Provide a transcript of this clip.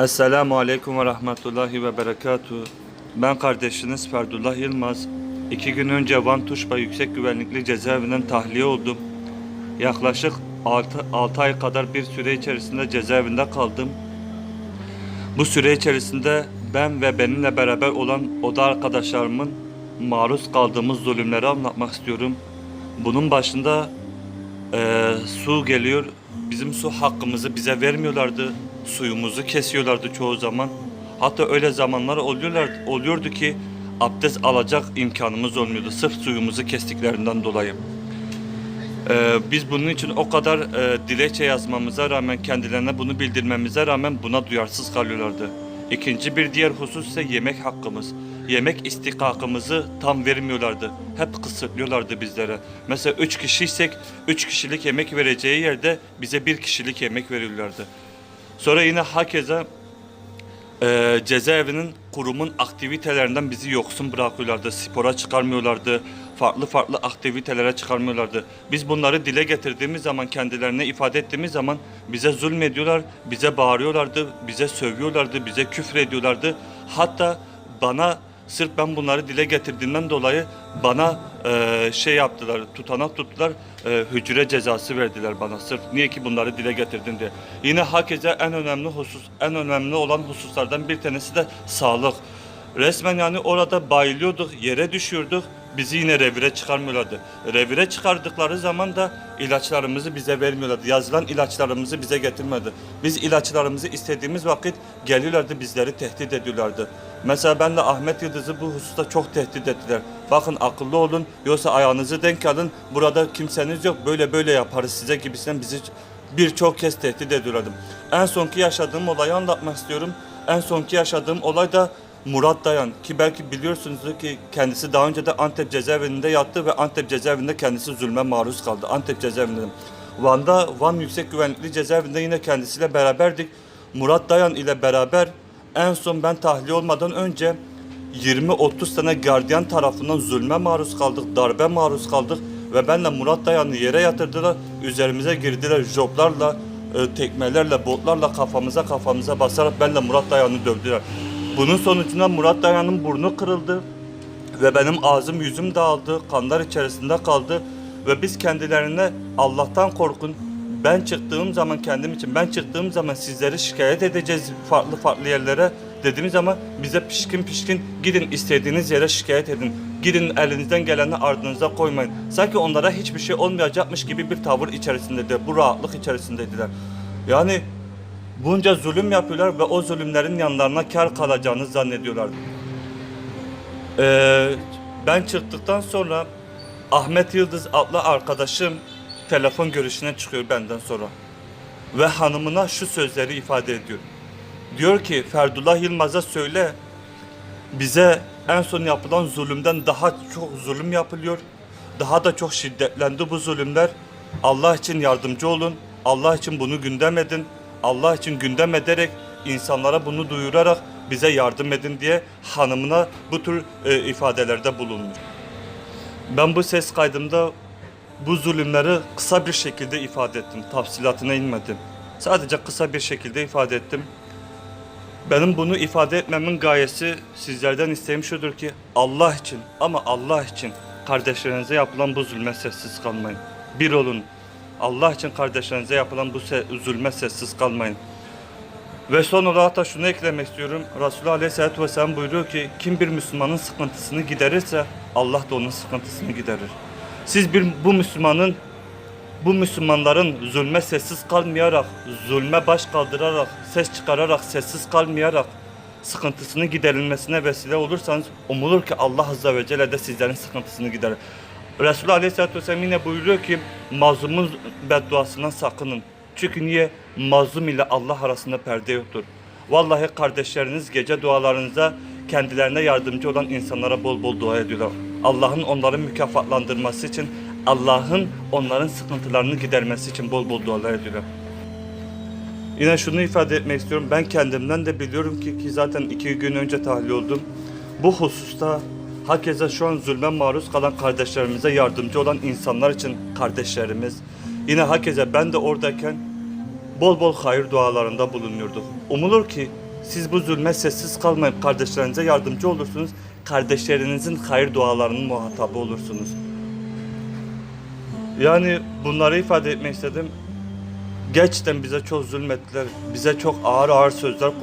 Esselamu Aleyküm ve Rahmetullahi ve Berekatuhu. Ben kardeşiniz Ferdullah Yılmaz. İki gün önce Van Tuşba Yüksek Güvenlikli Cezaevinden tahliye oldum. Yaklaşık 6, ay kadar bir süre içerisinde cezaevinde kaldım. Bu süre içerisinde ben ve benimle beraber olan oda arkadaşlarımın maruz kaldığımız zulümleri anlatmak istiyorum. Bunun başında eee, su geliyor. Bizim su hakkımızı bize vermiyorlardı. Suyumuzu kesiyorlardı çoğu zaman. Hatta öyle zamanlar oluyorlar, oluyordu ki abdest alacak imkanımız olmuyordu. Sırf suyumuzu kestiklerinden dolayı. Ee, biz bunun için o kadar e, dilekçe yazmamıza rağmen kendilerine bunu bildirmemize rağmen buna duyarsız kalıyorlardı. İkinci bir diğer husus ise yemek hakkımız. Yemek istikakımızı tam vermiyorlardı. Hep kısıtlıyorlardı bizlere. Mesela üç kişiysek üç kişilik yemek vereceği yerde bize bir kişilik yemek veriyorlardı. Sonra yine hakeza e, cezaevinin kurumun aktivitelerinden bizi yoksun bırakıyorlardı. Spora çıkarmıyorlardı. Farklı farklı aktivitelere çıkarmıyorlardı. Biz bunları dile getirdiğimiz zaman, kendilerine ifade ettiğimiz zaman bize zulmediyorlar, bize bağırıyorlardı, bize sövüyorlardı, bize küfür ediyorlardı. Hatta bana sırf ben bunları dile getirdiğimden dolayı bana e, şey yaptılar, tutanak tuttular, e, hücre cezası verdiler bana sırf niye ki bunları dile getirdin diye. Yine hakeza en önemli husus, en önemli olan hususlardan bir tanesi de sağlık. Resmen yani orada bayılıyorduk, yere düşüyorduk. Bizi yine revire çıkarmıyorlardı. Revire çıkardıkları zaman da ilaçlarımızı bize vermiyorlardı. Yazılan ilaçlarımızı bize getirmedi. Biz ilaçlarımızı istediğimiz vakit geliyorlardı bizleri tehdit ediyorlardı. Mesela benle Ahmet Yıldız'ı bu hususta çok tehdit ettiler. Bakın akıllı olun yoksa ayağınızı denk alın. Burada kimseniz yok böyle böyle yaparız size gibisinden bizi birçok kez tehdit ediyorlardı. En sonki yaşadığım olayı anlatmak istiyorum. En sonki yaşadığım olay da Murat Dayan ki belki biliyorsunuzdur ki kendisi daha önce de Antep cezaevinde yattı ve Antep cezaevinde kendisi zulme maruz kaldı. Antep cezaevinde. Van'da Van Yüksek Güvenlikli Cezaevinde yine kendisiyle beraberdik. Murat Dayan ile beraber en son ben tahliye olmadan önce 20-30 tane gardiyan tarafından zulme maruz kaldık, darbe maruz kaldık ve benle Murat Dayan'ı yere yatırdılar. Üzerimize girdiler joplarla, e, tekmelerle, botlarla kafamıza kafamıza basarak benle Murat Dayan'ı dövdüler. Bunun sonucunda Murat Dayan'ın burnu kırıldı ve benim ağzım yüzüm dağıldı, kanlar içerisinde kaldı ve biz kendilerine Allah'tan korkun. Ben çıktığım zaman kendim için ben çıktığım zaman sizleri şikayet edeceğiz farklı farklı yerlere dediğimiz zaman bize pişkin pişkin gidin istediğiniz yere şikayet edin. Gidin elinizden geleni ardınıza koymayın. Sanki onlara hiçbir şey olmayacakmış gibi bir tavır içerisindeydiler. Bu rahatlık içerisindeydiler. Yani bunca zulüm yapıyorlar ve o zulümlerin yanlarına kar kalacağını zannediyorlar. Ee, ben çıktıktan sonra Ahmet Yıldız adlı arkadaşım telefon görüşüne çıkıyor benden sonra. Ve hanımına şu sözleri ifade ediyor. Diyor ki Ferdullah Yılmaz'a söyle bize en son yapılan zulümden daha çok zulüm yapılıyor. Daha da çok şiddetlendi bu zulümler. Allah için yardımcı olun. Allah için bunu gündem edin. Allah için gündem ederek insanlara bunu duyurarak bize yardım edin diye hanımına bu tür e, ifadelerde bulunmuş. Ben bu ses kaydımda bu zulümleri kısa bir şekilde ifade ettim. Tafsilatına inmedim. Sadece kısa bir şekilde ifade ettim. Benim bunu ifade etmemin gayesi sizlerden isteğim şudur ki Allah için ama Allah için kardeşlerinize yapılan bu zulme sessiz kalmayın. Bir olun. Allah için kardeşlerinize yapılan bu zulme sessiz kalmayın. Ve son olarak da şunu eklemek istiyorum. Resulullah Aleyhisselatü Vesselam buyuruyor ki kim bir Müslümanın sıkıntısını giderirse Allah da onun sıkıntısını giderir. Siz bir bu Müslümanın bu Müslümanların zulme sessiz kalmayarak, zulme baş kaldırarak, ses çıkararak, sessiz kalmayarak sıkıntısını giderilmesine vesile olursanız umulur ki Allah Azze ve Celle de sizlerin sıkıntısını giderir. Resulullah Aleyhisselatü Vesselam yine buyuruyor ki mazlumun bedduasından sakının. Çünkü niye? Mazlum ile Allah arasında perde yoktur. Vallahi kardeşleriniz gece dualarınıza kendilerine yardımcı olan insanlara bol bol dua ediyorlar. Allah'ın onları mükafatlandırması için, Allah'ın onların sıkıntılarını gidermesi için bol bol dualar ediyorlar. Yine şunu ifade etmek istiyorum. Ben kendimden de biliyorum ki ki zaten iki gün önce tahliye oldum. Bu hususta hakeza şu an zulme maruz kalan kardeşlerimize yardımcı olan insanlar için kardeşlerimiz. Yine hakeza ben de oradayken bol bol hayır dualarında bulunuyorduk. Umulur ki Siz bu zulme sessiz kalmayıp kardeşlerinize yardımcı olursunuz. Kardeşlerinizin hayır dualarının muhatabı olursunuz. Yani bunları ifade etmek istedim. Gerçekten bize çok zulmettiler. Bize çok ağır ağır sözler